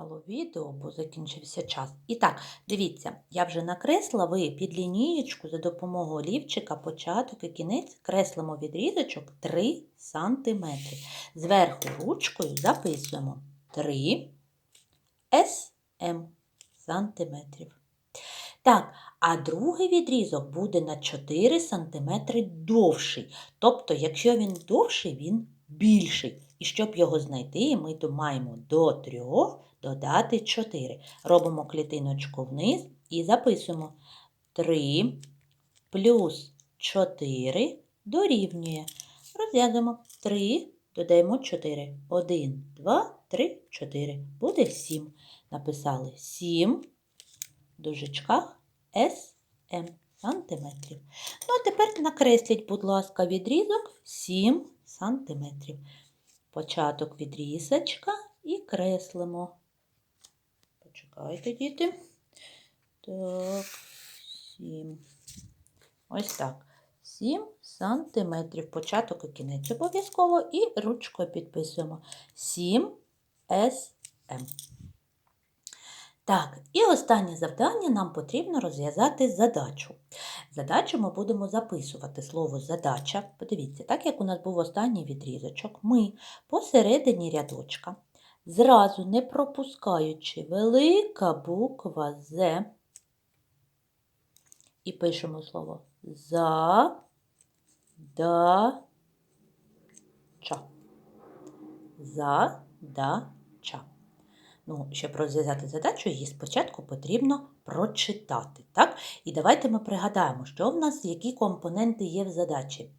Перервало відео, бо закінчився час. І так, дивіться, я вже накресла, ви під лінієчку за допомогою олівчика початок і кінець креслимо відрізочок 3 см. Зверху ручкою записуємо 3 см сантиметрів. Так, а другий відрізок буде на 4 см довший. Тобто, якщо він довший, він більший. І щоб його знайти, ми маємо до 3 додати 4. Робимо клітиночку вниз і записуємо 3 плюс 4 дорівнює. Розв'язуємо 3, додаємо 4. 1, 2, 3, 4. Буде 7. Написали 7 в дужечках СМ сантиметрів. Ну, а тепер накресліть, будь ласка, відрізок 7 сантиметрів. Початок відрізочка і креслимо. Почекайте, діти. Так, 7. Ось так. 7 сантиметрів. Початок і кінець обов'язково. І ручкою підписуємо 7 СМ. Так, і останнє завдання нам потрібно розв'язати задачу. Задачу ми будемо записувати слово задача. Подивіться, так як у нас був останній відрізочок, ми посередині рядочка, зразу не пропускаючи велика буква З, і пишемо слово задача. Задача. Ну, щоб розв'язати задачу, її спочатку потрібно прочитати. Так? І давайте ми пригадаємо, що в нас які компоненти є в задачі.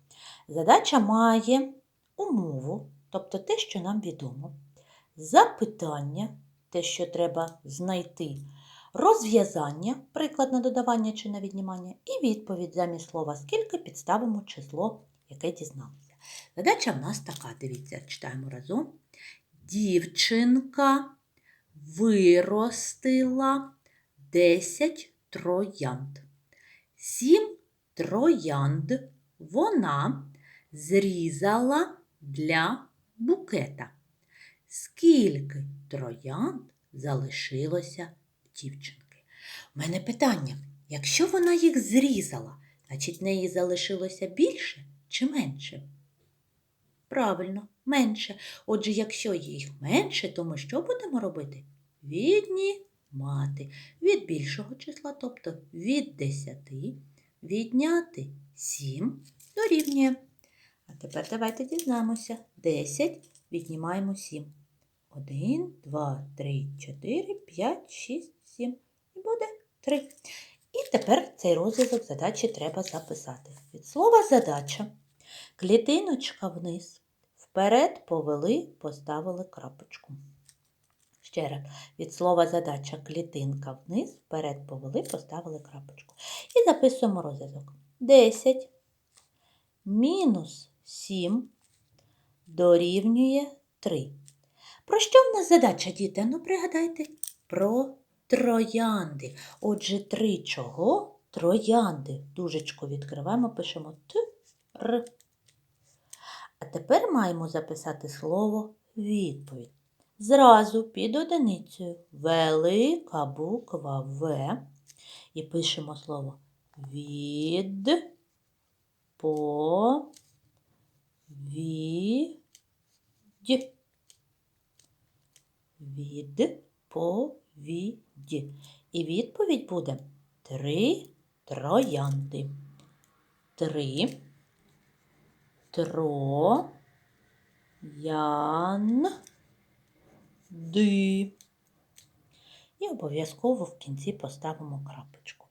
Задача має умову, тобто те, що нам відомо, запитання, те, що треба знайти, розв'язання, приклад на додавання чи на віднімання, і відповідь замість слова скільки підставимо число, яке дізналися. Задача в нас така, дивіться, читаємо разом. Дівчинка виростила 10 троянд. Сім троянд вона зрізала для букета. Скільки троянд залишилося в дівчинки? У мене питання: якщо вона їх зрізала, значить в неї залишилося більше чи менше? Правильно, менше. Отже, якщо їх менше, то ми що будемо робити? Віднімати. Від більшого числа, тобто від 10, відняти 7 дорівнює. А тепер давайте дізнаємося. 10 віднімаємо 7. 1, 2, 3, 4, 5, 6, 7. І буде 3. І тепер цей розв'язок задачі треба записати. Від слова задача. Клітиночка вниз. Вперед повели, поставили крапочку. Ще раз, від слова задача клітинка вниз, вперед повели, поставили крапочку. І записуємо розв'язок. 10 мінус 7 дорівнює 3. Про що в нас задача, діти? Ну, пригадайте, про троянди. Отже, три чого? Троянди. Дужечку відкриваємо, пишемо Т, Р. Тепер маємо записати слово відповідь. Зразу під одиницею велика буква В. І пишемо слово від по від. Від повіді. І відповідь буде три троянди. Три троянди. І обов'язково в кінці поставимо крапочку.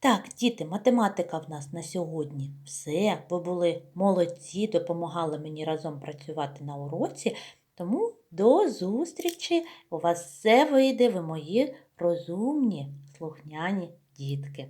Так, діти, математика в нас на сьогодні все. Ви були молодці, допомагали мені разом працювати на уроці. Тому до зустрічі! У вас все вийде, ви мої розумні, слухняні дітки.